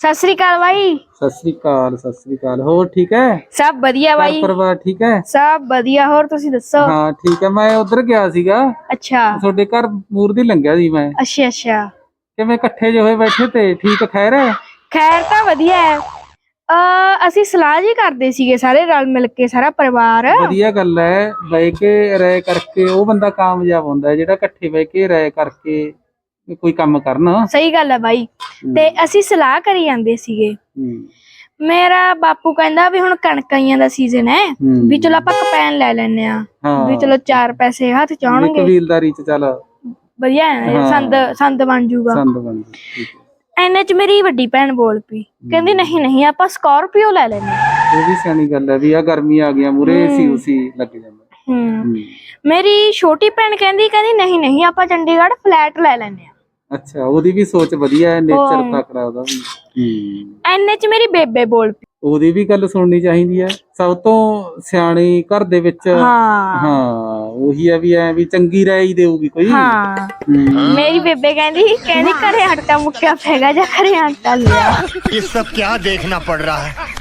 ਸਤਿ ਸ੍ਰੀ ਅਕਾਲ ਬਾਈ। ਸਤਿ ਸ੍ਰੀ ਅਕਾਲ ਸਤਿ ਸ੍ਰੀ ਅਕਾਲ। ਹੋਰ ਠੀਕ ਹੈ? ਸਭ ਵਧੀਆ ਘਰ ਬਾਈ ਪਰਿਵਾਰ ਠੀਕ ਹੈ? ਸਭ ਵਧੀਆ। ਹੋਰ ਤੁਸੀਂ ਦੱਸੋ? ਹਾਂ ਠੀਕ ਹੈ। ਮੈਂ ਉਧਰ ਗਿਆ ਸੀਗਾ। ਅੱਛਾ। ਤੁਹਾਡੇ ਘਰ ਮੂਰ ਦੀ ਲੰਘਿਆ ਸੀ ਮੈਂ। ਅੱਛਾ ਅੱਛਾ। ਕਿਵੇਂ ਇਕੱਠੇ ਜਿਹੇ ਹੋਏ ਬੈਠੇ ਤੇ? ਠੀਕ ਖੈਰ ਹੈ? ਖੈਰ ਤਾਂ ਵਧੀਆ ਹੈ। ਅਸੀਂ ਸਲਾਹ ਜੀ ਕਰਦੇ ਸੀਗੇ ਸਾਰੇ ਰਲ ਮਿਲ ਕੇ ਸਾਰਾ ਪਰਿਵਾਰ। ਵਧੀਆ ਗੱਲ ਹੈ ਬਹਿ ਕੇ ਰਾਏ ਕਰਕੇ ਉਹ ਬੰਦਾ ਕਾਮਯਾਬ ਹੁੰਦਾ ਹੈ ਜਿਹੜਾ ਇਕੱਠੇ ਬਹਿ ਕੇ ਰਾਏ ਕਰਕੇ ਕੋਈ ਕੰਮ ਕਰਨ। ਸਹੀ ਗੱਲ ਹੈ ਬਾਈ। ਤੇ ਅਸੀਂ ਸਲਾਹ ਕਰੀ ਜਾਂਦੇ ਸੀਗੇ। ਮੇਰਾ ਬਾਪੂ ਕਹਿੰਦਾ ਵੀ ਹੁਣ ਕਣਕਾਈਆਂ ਦਾ ਸੀਜ਼ਨ ਹੈ। ਵੀ ਚਲੋ ਆਪਾਂ ਕਪੈਨ ਲੈ ਲੈਨੇ ਆ ਵੀ ਚਲੋ ਚਾਰ ਪੈਸੇ ਹੱਥ ਚ ਆਉਣਗੇ ਕਬੀਲਦਾਰੀ ਚ ਚੱਲ। ਵਧੀਆ ਹੈ। ਸੰਦ ਸੰਦ ਬਣ ਜੂਗਾ। ਸੰਦ ਬਣ ਹੈ। ਐਨੇ ਚ ਮੇਰੀ ਵੱਡੀ ਭੈਣ ਬੋਲ ਪਈ। ਕਹਿੰਦੀ ਨਹੀਂ ਨਹੀਂ ਆਪਾਂ ਸਕਾਰਪੀਓ ਲੈ ਲੈਨੇ ਆ ਉਹ ਵੀ ਸਿਆਣੀ ਗੱਲ ਹੈ ਵੀ ਆ ਗਰਮੀ ਆ ਗਿਆ ਮੂਰੇ ਸੀ ਉਸੀ ਲੱਗ ਜਾਂਦਾ। ਹੂੰ। ਹੂੰ। ਮੇਰੀ ਛੋਟੀ ਭੈਣ ਕਹਿੰਦੀ ਕਹਿੰਦੀ ਨਹੀਂ ਨਹੀਂ ਆਪਾਂ ਚੰਡੀਗੜ੍ਹ ਫਲੈਟ ਲੈ ਲੈਨੇ ਆ ਅੱਛਾ ਉਹਦੀ ਵੀ ਸੋਚ ਵਧੀਆ ਹੈ ਨੇਚਰ ਹਾਂ। ਤਕੜਾ ਉਹਦਾ ਵੀ। ਹੂੰ। ਐਨੇ ਚ ਮੇਰੀ ਬੇਬੇ ਬੋਲ ਪਈ। ਉਹਦੀ ਵੀ ਗੱਲ ਸੁਣਨੀ ਚਾਹੀਦੀ ਹੈ। ਸਭ ਤੋਂ ਸਿਆਣੀ ਘਰ ਦੇ ਵਿੱਚ ਹਾਂ। ਹਾਂ ਉਹੀ ਹੈ ਵੀ ਐ ਵੀ ਚੰਗੀ ਰਾਏ ਹੀ ਦੇਊਗੀ ਕੋਈ ਹਾਂ ਹੂੰ। ਮੇਰੀ ਬੇਬੇ ਕਹਿੰਦੀ ਕਹਿੰਦੀ ਘਰੇ ਆਟਾ ਮੁੱਕਿਆ ਪੈਗਾ ਜਾਂ ਘਰੇ ਆਟਾ ਲਿਆ ये सब क्या देखना पड़ रहा है